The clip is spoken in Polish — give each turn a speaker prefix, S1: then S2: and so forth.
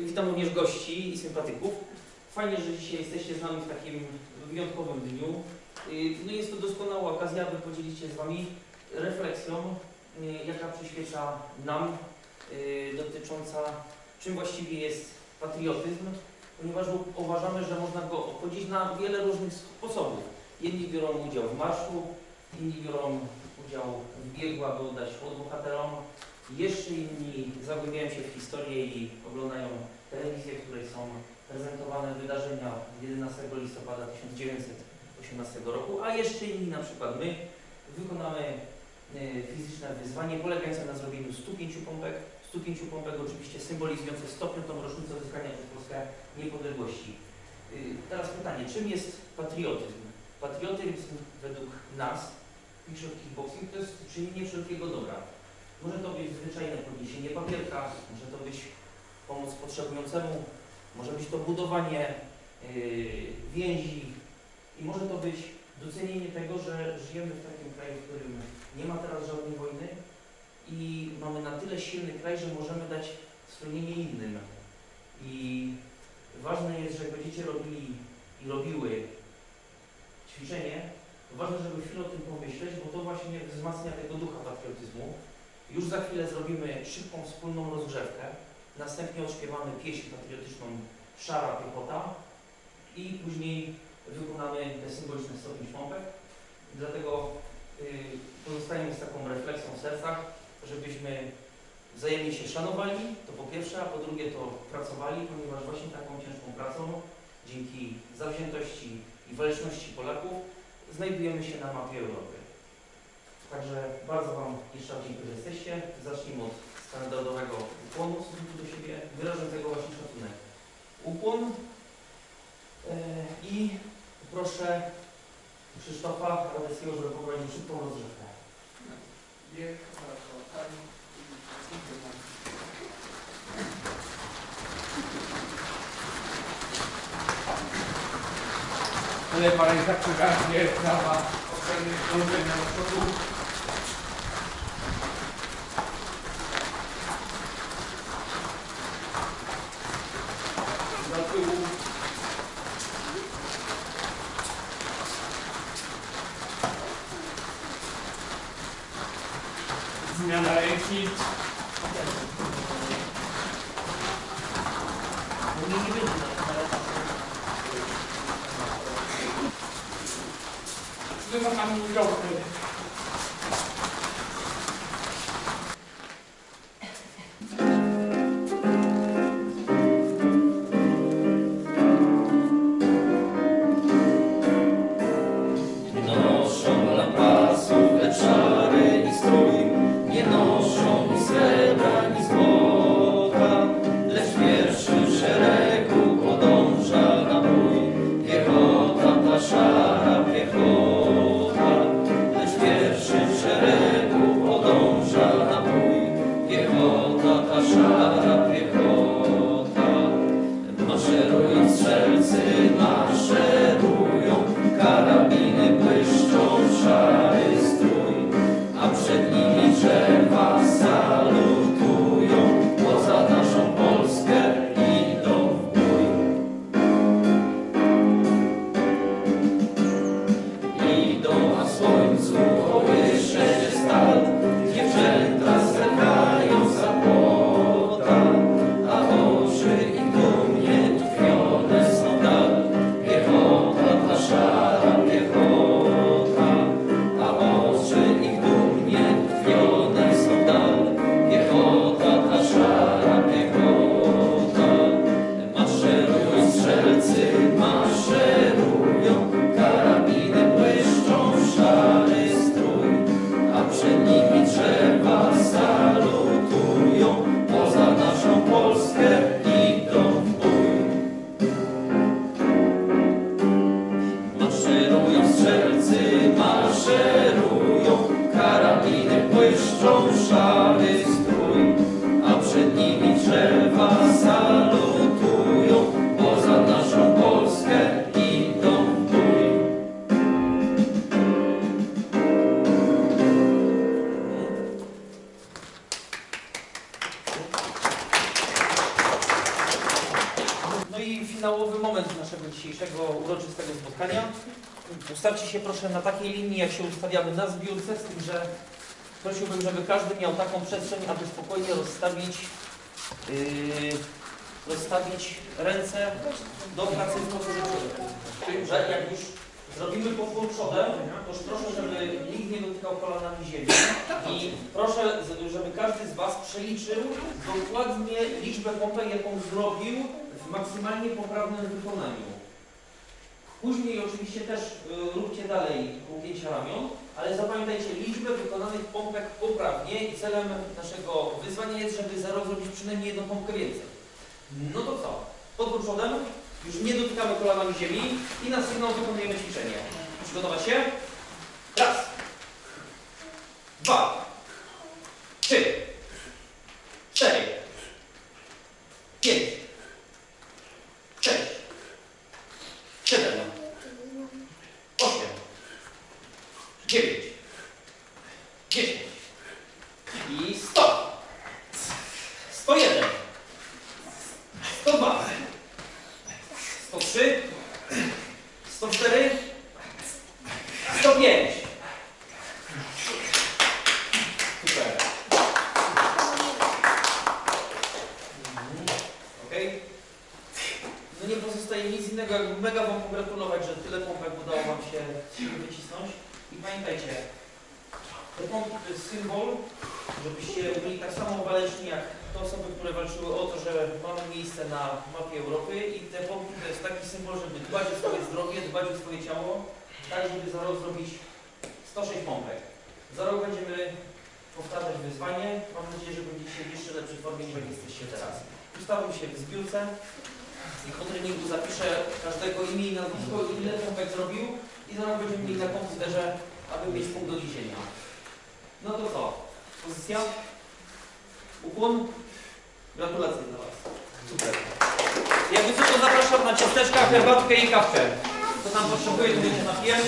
S1: Witam również gości i sympatyków. Fajnie, że dzisiaj jesteście z nami w takim wyjątkowym dniu. Y, No jest to doskonała okazja, by podzielić się z Wami refleksją, y, jaka przyświeca nam, y, dotycząca czym właściwie jest patriotyzm, ponieważ uważamy, że można go obchodzić na wiele różnych sposobów. Jedni biorą udział w marszu, inni biorą udział w biegu, aby oddać hołd bohaterom, jeszcze inni zagłębiają się w historię i oglądają telewizję, w której są prezentowane wydarzenia z 11 listopada 1918 roku, a jeszcze inni, na przykład my, wykonamy e, fizyczne wyzwanie polegające na zrobieniu 105 pompek. 105 pompek oczywiście symbolizujące stopniową rocznicę odzyskania przez Polskę niepodległości. Y, Teraz pytanie, czym jest patriotyzm? Patriotyzm według nas, Picture Kickboxing, to jest czynienie wszelkiego dobra. Może to być zwyczajne podniesienie papierka, może to być pomoc potrzebującemu, może być to budowanie yy, więzi i może to być docenienie tego, że żyjemy w takim kraju, w którym nie ma teraz żadnej wojny i mamy na tyle silny kraj, że możemy dać schronienie innym. I ważne jest, że będziecie robili i robiły ćwiczenie, to ważne, żeby chwilę o tym pomyśleć, bo to właśnie wzmacnia tego ducha patriotyzmu. Już za chwilę zrobimy szybką, wspólną rozgrzewkę. Następnie odśpiewamy pieśń patriotyczną Szara Piechota i później wykonamy te symboliczne 105 pompek. Dlatego y, pozostajemy z taką refleksją w sercach, żebyśmy wzajemnie się szanowali, to po pierwsze, a po drugie to pracowali, ponieważ właśnie taką ciężką pracą, dzięki zawziętości i waleczności Polaków, znajdujemy się na mapie Europy. Także bardzo Wam jeszcze raz dziękuję, że jesteście. Zacznijmy od standardowego ukłonu w stosunku do siebie, wyrażającego właśnie szacunek. Ukłon e, i proszę Krzysztofa Radeckiego, żeby poprowadził szybką rozgrzewkę.
S2: Bieg maratonkami i biegami. Lewa ręka przeważnie, prawa oceny dążenia do przodu.
S3: 你你为什么这个他们要不 Piechota
S1: dzisiejszego uroczystego spotkania. Ustawcie się proszę na takiej linii, jak się ustawiamy na zbiórce, z tym, że prosiłbym, żeby każdy miał taką przestrzeń, aby spokojnie rozstawić, yy, rozstawić ręce do pracy w pozycji. Że jak już zrobimy powrót przodem, proszę, żeby nikt nie dotykał kolanami ziemi i proszę, żeby każdy z Was przeliczył dokładnie liczbę pompek, jaką zrobił w maksymalnie poprawnym wykonaniu. Później oczywiście też y, róbcie dalej ugięcia ramion, ale zapamiętajcie liczbę wykonanych pompek poprawnie i celem naszego wyzwania jest, żeby za rok zrobić przynajmniej jedną pompkę więcej. No to co? Podwór przodem, już nie dotykamy kolanami ziemi i na sygnał wykonujemy ćwiczenie. Przygotować się? Raz, dwa, trzy, pozostaje nic innego, jak mega Wam pogratulować, że tyle pompek udało Wam się wycisnąć. I pamiętajcie, te pompki to jest symbol, żebyście byli tak samo waleczni jak te osoby, które walczyły o to, że mamy miejsce na mapie Europy i te pompki to jest taki symbol, żeby dbać o swoje zdrowie, dbać o swoje ciało, tak żeby za rok zrobić 106 pompek. Za rok będziemy powtarzać wyzwanie. Mam nadzieję, że będziecie w jeszcze lepszej formie niż jesteście teraz. Ustawmy się w zbiórce i po treningu zapiszę każdego imię i nazwisko, ile pompek zrobił i zaraz będziemy mieli na komputerze, aby mieć punkt do niesienia. No to co? Pozycja? Ukłon? Gratulacje dla Was. Super. Jakby co, to zapraszam na ciasteczka, herbatkę i kawkę. Kto tam potrzebuje, to będzie napijać.